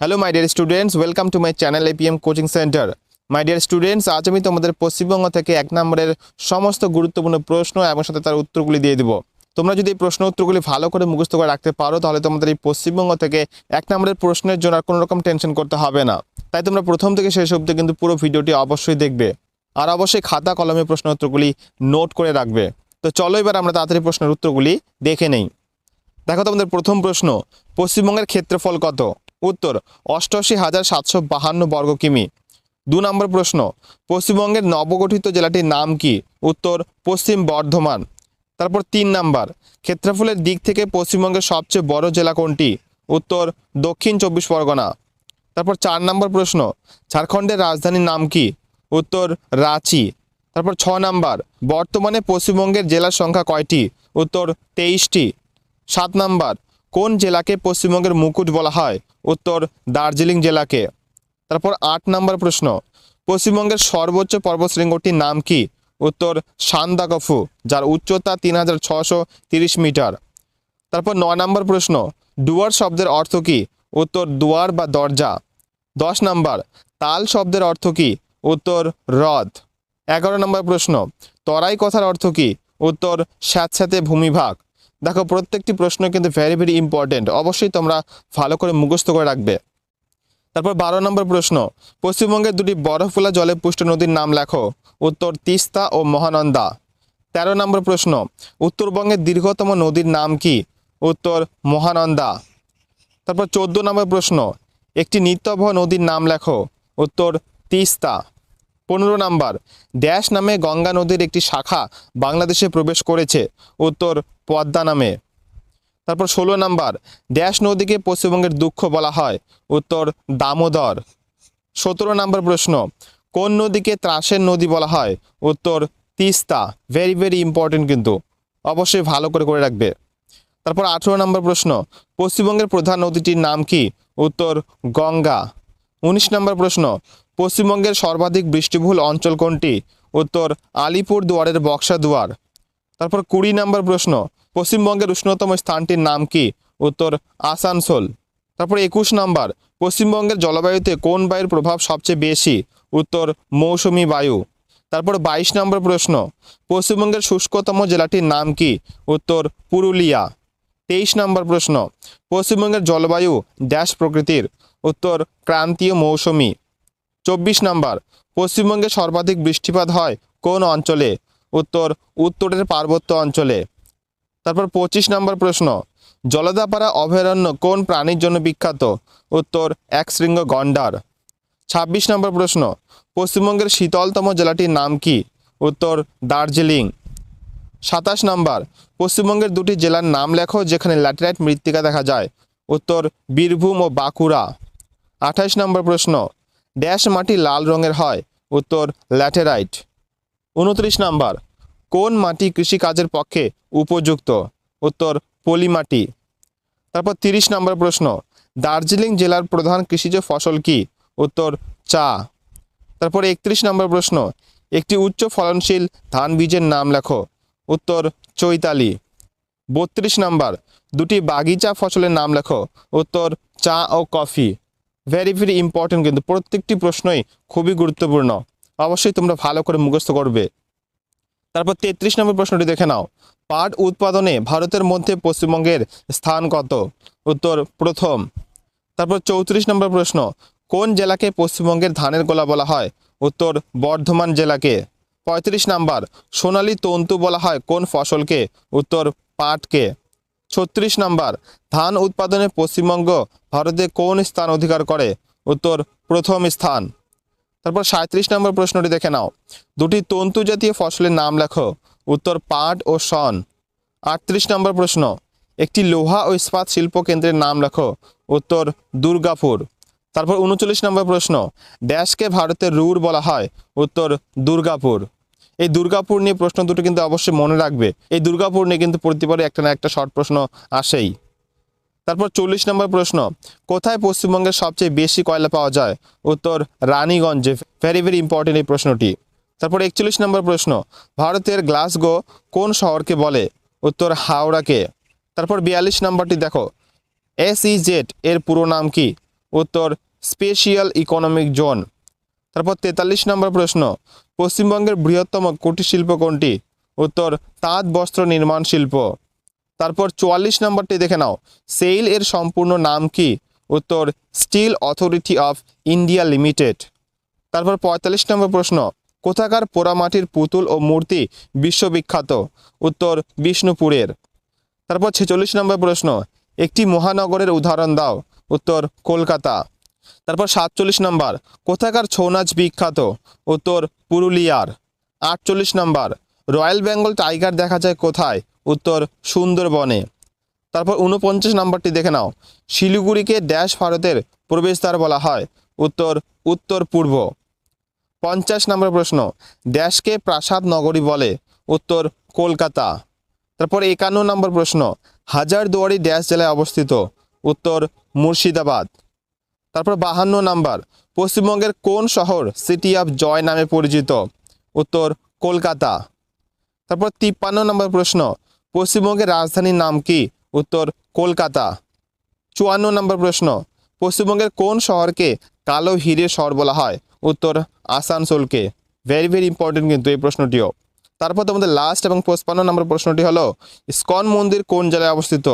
Hello my dear students welcome to my channel APM coaching centre my dear students আজ আমি তোমাদের পশ্চিমবঙ্গ থেকে এক নম্বরের সমস্ত গুরুত্বপূর্ণ প্রশ্ন এবং সাথে তার উত্তরগুলি দিয়ে দিব। তোমরা যদি এই প্রশ্ন উত্তরগুলি ভালো করে মুখস্থ করে রাখতে পারো, তাহলে তোমাদের এই পশ্চিমবঙ্গ থেকে এক নম্বরের প্রশ্নের জন্য আর কোনো রকম টেনশন করতে হবে না। তাই তোমরা প্রথম থেকে শেষ অবধি কিন্তু পুরো ভিডিওটি অবশ্যই দেখবে আর অবশ্যই খাতা কলমে প্রশ্ন উত্তরগুলি নোট করে রাখবে। তো চলো এবার আমরা তাড়াতাড়ি প্রশ্নের উত্তরগুলি দেখে নেই। দেখো তোমাদের প্রথম প্রশ্ন, পশ্চিমবঙ্গের ক্ষেত্রফল কত? উত্তর, অষ্টআশি হাজার সাতশো বাহান্ন বর্গ কিমি। দু নম্বর প্রশ্ন, পশ্চিমবঙ্গের নবগঠিত জেলাটির নাম কি? উত্তর, পশ্চিম বর্ধমান। তারপর তিন নাম্বার, ক্ষেত্রফলের দিক থেকে পশ্চিমবঙ্গের সবচেয়ে বড় জেলা কোনটি? উত্তর, দক্ষিণ চব্বিশ পরগনা। তারপর চার নম্বর প্রশ্ন, ঝাড়খণ্ডের রাজধানীর নাম কি? উত্তর, রাঁচি। তারপর ছ নাম্বার, বর্তমানে পশ্চিমবঙ্গের জেলার সংখ্যা কয়টি? উত্তর, তেইশটি। সাত নাম্বার, কোন জেলাকে পশ্চিমবঙ্গের মুকুট বলা হয়? উত্তর দার্জিলিং জেলাকে। তারপর আট নম্বর প্রশ্ন, পশ্চিমবঙ্গের সর্বোচ্চ পর্বতশৃঙ্গটির নাম কি? উত্তর, সান্দাকফু, যার উচ্চতা তিন মিটার। তারপর নয় নম্বর প্রশ্ন ডুয়ার শব্দের অর্থ কি? উত্তর, দুয়ার বা দরজা। দশ নাম্বার, তাল শব্দের অর্থ কি? উত্তর, হ্রদ। এগারো নম্বর প্রশ্ন, তরাই কথার অর্থ কি? উত্তর, স্যাঁতস্যাঁতে ভূমিভাগ। দেখো, প্রত্যেকটি প্রশ্ন কিন্তু ভেরি ভেরি ইম্পর্টেন্ট অবশ্যই তোমরা ভালো করে মুখস্থ করে রাখবে। তারপর বারো নম্বর প্রশ্ন, পশ্চিমবঙ্গের দুটি বরফগুলা জলে পুষ্ট নদীর নাম লেখো। উত্তর তিস্তা ও মহানন্দা। তেরো নম্বর প্রশ্ন, উত্তরবঙ্গের দীর্ঘতম নদীর নাম কি? উত্তর, মহানন্দা। তারপর চোদ্দ নম্বর প্রশ্ন, একটি নিত্যবহ নদীর নাম লেখো। উত্তর, তিস্তা। পনেরো নাম্বার, ড্যাশ নামে গঙ্গা নদীর একটি শাখা বাংলাদেশে প্রবেশ করেছে, উত্তর পদ্মা নামে। তারপর ষোলো নাম্বার, ড্যাশ নদীকে পশ্চিমবঙ্গের দুঃখ বলা হয়, উত্তর দামোদর। সতেরো নাম্বার প্রশ্ন, কোন নদীকে ত্রাসের নদী বলা হয়, উত্তর তিস্তা। ভেরি ভেরি ইম্পর্টেন্ট কিন্তু, অবশ্যই ভালো করে করে রাখবে। তারপর আঠেরো নম্বর প্রশ্ন, পশ্চিমবঙ্গের প্রধান নদীটির নাম কি, উত্তর গঙ্গা। উনিশ নম্বর প্রশ্ন পশ্চিমবঙ্গের সর্বাধিক বৃষ্টিবহুল অঞ্চল কোনটি? উত্তর, আলিপুর দুয়ারের বক্সা দুয়ার। তারপর কুড়ি নম্বর প্রশ্ন, পশ্চিমবঙ্গের উষ্ণতম স্থানটির নাম কি? উত্তর, আসানসোল। তারপর একুশ নম্বর, পশ্চিমবঙ্গের জলবায়ুতে কোন বায়ুর প্রভাব সবচেয়ে বেশি? উত্তর, মৌসুমি বায়ু। তারপর বাইশ নম্বর প্রশ্ন, পশ্চিমবঙ্গের শুষ্কতম জেলাটির নাম কি? উত্তর, পুরুলিয়া। তেইশ নম্বর প্রশ্ন, পশ্চিমবঙ্গের জলবায়ু ড্যাশ প্রকৃতির। উত্তর, ক্রান্তীয় মৌসুমি। চব্বিশ নম্বর, পশ্চিমবঙ্গে সর্বাধিক বৃষ্টিপাত হয় কোন অঞ্চলে? উত্তর, উত্তরের পার্বত্য অঞ্চলে। তারপর পঁচিশ নম্বর প্রশ্ন, জলদাপাড়া অভয়ারণ্য কোন প্রাণীর জন্য বিখ্যাত? উত্তর এক শৃঙ্গ গন্ডার। ছাব্বিশ নম্বর প্রশ্ন, পশ্চিমবঙ্গের শীতলতম জেলাটির নাম কি? উত্তর, দার্জিলিং। সাতাশ নম্বর, পশ্চিমবঙ্গের দুটি জেলার নাম লেখো যেখানে ল্যাটেরাইট মৃত্তিকা দেখা যায়। উত্তর, বীরভূম ও বাঁকুড়া। আঠাশ নম্বর প্রশ্ন ড্যাশ মাটি লাল রঙের হয়। উত্তর, ল্যাটেরাইট। উনত্রিশ নাম্বার, কোন মাটি কৃষিকাজের পক্ষে উপযুক্ত? উত্তর পলি মাটি তারপর তিরিশ নম্বর প্রশ্ন, দার্জিলিং জেলার প্রধান কৃষিজ ফসল কি? উত্তর, চা। তারপর একত্রিশ নম্বর প্রশ্ন, একটি উচ্চ ফলনশীল ধান বীজের নাম লেখো। উত্তর, চৈতালি। বত্রিশ নাম্বার, দুটি বাগিচা ফসলের নাম লেখো। উত্তর, চা ও কফি। ভেরি ভেরি ইম্পর্টেন্ট কিন্তু প্রত্যেকটি প্রশ্নই খুবই গুরুত্বপূর্ণ। অবশ্যই তোমরা ভালো করে মুখস্থ করবে। তারপর তেত্রিশ নম্বর প্রশ্নটি দেখে নাও। পাট উৎপাদনে ভারতের মধ্যে পশ্চিমবঙ্গের স্থান কত? উত্তর, প্রথম। তারপর চৌত্রিশ নম্বর প্রশ্ন, কোন জেলাকে পশ্চিমবঙ্গের ধানের গোলা বলা হয়? উত্তর, বর্ধমান জেলাকে। পঁয়ত্রিশ নাম্বার, সোনালী তন্তু বলা হয় কোন ফসলকে? উত্তর, পাটকে। ছত্রিশ নাম্বার, ধান উৎপাদনে পশ্চিমবঙ্গ ভারতে কোন স্থান অধিকার করে? উত্তর, প্রথম স্থান। তারপর সাঁত্রিশ নম্বর প্রশ্নটি দেখে নাও। দুটি তন্তু জাতীয় ফসলের নাম লেখো। উত্তর, পাট ও শন। আটত্রিশ নম্বর প্রশ্ন। একটি লোহা ও ইস্পাত শিল্প কেন্দ্রের নাম লেখো। উত্তর, দুর্গাপুর। তারপর উনচল্লিশ নম্বর প্রশ্ন। ড্যাশকে ভারতের রুর বলা হয়। উত্তর, দুর্গাপুর। এই দুর্গাপুর নিয়ে প্রশ্ন দুটো কিন্তু অবশ্যই মনে রাখবে। এই দুর্গাপুর নিয়ে কিন্তু প্রতিবারে একটা না একটা শর্ট প্রশ্ন আসেই। তারপর চল্লিশ নম্বর প্রশ্ন, কোথায় পশ্চিমবঙ্গের সবচেয়ে বেশি কয়লা পাওয়া যায়? উত্তর, রানীগঞ্জে। ভেরি ভেরি ইম্পর্টেন্ট এই প্রশ্নটি। তারপর একচল্লিশ নম্বর প্রশ্ন, ভারতের গ্লাসগো কোন শহরকে বলে? উত্তর, হাওড়াকে। তারপর বিয়াল্লিশ নম্বরটি দেখো এস ই জেড এর পুরো নাম কি? উত্তর, স্পেশিয়াল ইকোনমিক জোন। তারপর তেতাল্লিশ নম্বর প্রশ্ন, পশ্চিমবঙ্গের বৃহত্তম কুটির শিল্প কোনটি? উত্তর, তাঁত বস্ত্র নির্মাণ শিল্প। তারপর চুয়াল্লিশ নম্বরটি দেখে নাও, সেইল এর সম্পূর্ণ নাম কি? উত্তর, steel authority of India limited. তারপর পঁয়তাল্লিশ নম্বর প্রশ্ন, কোথাকার পোড়ামাটির পুতুল ও মূর্তি বিশ্ববিখ্যাত? উত্তর, বিষ্ণুপুরের। তারপর ছেচল্লিশ নম্বর প্রশ্ন, একটি মহানগরের উদাহরণ দাও, উত্তর, কলকাতা। তারপর সাতচল্লিশ নম্বর, কোথাকার ছৌ নাচ বিখ্যাত? উত্তর পুরুলিয়ার। আটচল্লিশ নম্বর, রয়্যাল বেঙ্গল টাইগার দেখা যায় কোথায়? উত্তর সুন্দরবনে। তারপর উনপঞ্চাশ নম্বরটি দেখে নাও। শিলিগুড়িকে ড্যাশ ভারতের প্রবেশদ্বার বলা হয়। উত্তর উত্তর পূর্ব। পঞ্চাশ নম্বর প্রশ্ন, ড্যাশকে প্রাসাদ নগরী বলে। উত্তর, কলকাতা। তারপর একান্ন নম্বর প্রশ্ন, হাজারদুয়ারি ড্যাশ জেলায় অবস্থিত। উত্তর, মুর্শিদাবাদ। তারপর বাহান্ন নাম্বার, পশ্চিমবঙ্গের কোন শহর সিটি অফ জয় নামে পরিচিত? উত্তর, কলকাতা। তারপর তিপ্পান্ন নম্বর প্রশ্ন, পশ্চিমবঙ্গের রাজধানীর নাম কি? উত্তর, কলকাতা। চুয়ান্ন নম্বর প্রশ্ন, পশ্চিমবঙ্গের কোন শহরকে কালো হিরের শহর বলা হয়? উত্তর, আসানসোলকে। ভেরি ভেরি ইম্পর্টেন্ট কিন্তু এই প্রশ্নটিও। তারপর তোমাদের লাস্ট এবং পঁচপান্ন নম্বর প্রশ্নটি হলো ইস্কন মন্দির কোন জেলায় অবস্থিত?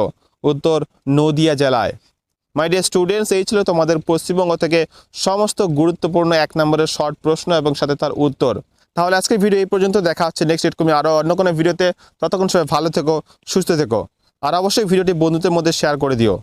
উত্তর, নদিয়া জেলায়। মাই ডিয়ার স্টুডেন্টস এই ছিল তোমাদের পশ্চিমবঙ্গ থেকে সমস্ত গুরুত্বপূর্ণ এক নম্বরের শর্ট প্রশ্ন এবং সাথে তার উত্তর। তাহলে আজকে ভিডিও এই পর্যন্ত, দেখা হচ্ছে নেক্সট এরকমই আরও অন্য কোনো ভিডিওতে ততক্ষণ সবাই ভালো থেকো, সুস্থ থেকো। আর অবশ্যই ভিডিওটি বন্ধুদের মধ্যে শেয়ার করে দিও।